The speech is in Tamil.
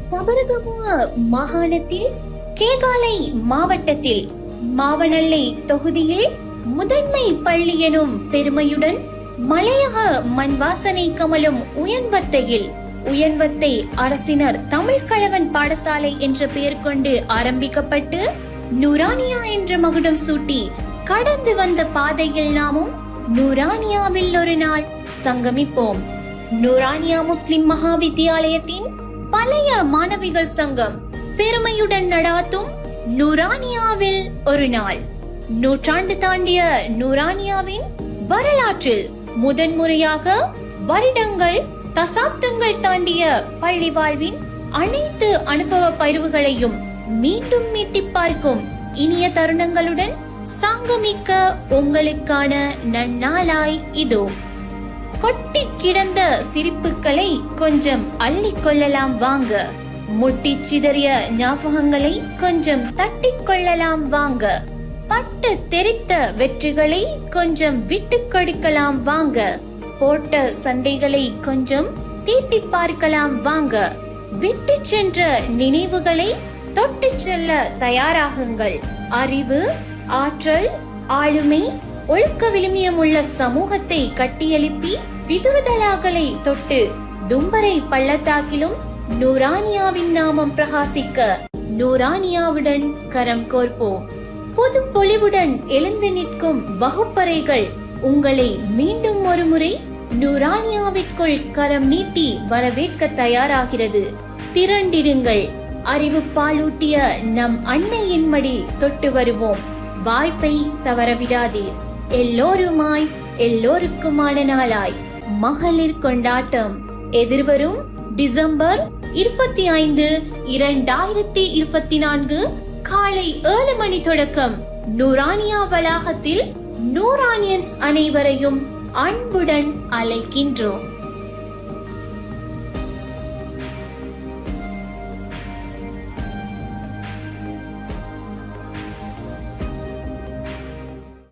சபரகமுவ மாகாணத்தில் கேகாலை மாவட்டத்தில் மாவனல்லை தொகுதியில் முதன்மை பள்ளி எனும் பெருமையுடன் மலையக மண் வாசனை கமலும் உயன்வத்தையில் உயன்வத்தை அரசினர் தமிழ்கலவன் பாடசாலை என்ற பெயர் கொண்டு ஆரம்பிக்கப்பட்டு நூரானியா என்ற மகுடம் சூட்டி கடந்து வந்த பாதையில் நாமும் நூரானியாவில் ஒரு நாள் சங்கமிப்போம். நூரானியா முஸ்லிம் மகா வித்தியாலயத்தின் பழைய மாணவிகள் சங்கம் பெருமையுடன் நடாத்தும் நூரானியாவில் ஒரு நாள். நூற்றாண்டு தாண்டிய நூரானியாவின் வரலாற்றில் முதன்முறையாக வருடங்கள் தசாப்தங்கள் தாண்டிய பள்ளி வாழ்வின் அனைத்து அனுபவ பயிர்வுகளையும் மீண்டும் மீட்டிப் பார்க்கும் இனிய தருணங்களுடன் சங்கமிக்க உங்களுக்கான நன்னாளாய் இதோ. கொட்டி கிடந்த சிரிப்புகளை கொஞ்சம் அள்ளிக்கொள்ளலாம் வாங்க. முட்டி சிதறிய ஞாபகங்களை கொஞ்சம் தட்டி கொள்ளலாம் வாங்க. பட்டு தெரித்த வெற்றிகளை கொஞ்சம் விட்டுக் கொடுக்கலாம் வாங்க. போட்ட சண்டைகளை கொஞ்சம் தீட்டி பார்க்கலாம் வாங்க. விட்டு சென்ற நினைவுகளை தொட்டு செல்ல தயாராகுங்கள். அறிவு ஆற்றல் ஆளுமை ஒழுக்க விழுமியமுள்ள சமூகத்தை கட்டியெழுப்பி விதுருதலாக்களை தொட்டு தும்பரை பள்ளத்தாக்கிலும் நூரானியாவின் நாமம் பிரகாசிக்க நூரானியாவுடன் கரம் கோர்ப்போம். புது பொலிவுடன் எழுந்து நிற்கும் வகுப்பறைகள் உங்களை மீண்டும் ஒருமுறை நூரானியாவிற்குள் கரம் நீட்டி வரவேற்க தயாராகிறது. திரண்டிடுங்கள். அறிவு பாலூட்டிய நம் அன்னையின் மடி தொட்டு வருவோம். வாய்ப்பை தவறவிடாதீர். எல்லோருமாய் எல்லோருக்குமான நாளாய். மகளிர் கொண்டாட்டம் எதிர்வரும் டிசம்பர் இருபத்தி ஐந்து இரண்டாயிரத்தி இருபத்தி நான்கு காலை ஏழு மணி தொடக்கம். நூரானியா வளாகத்தில் நூரானியன்ஸ் அனைவரையும் அன்புடன் அழைக்கின்றோம்.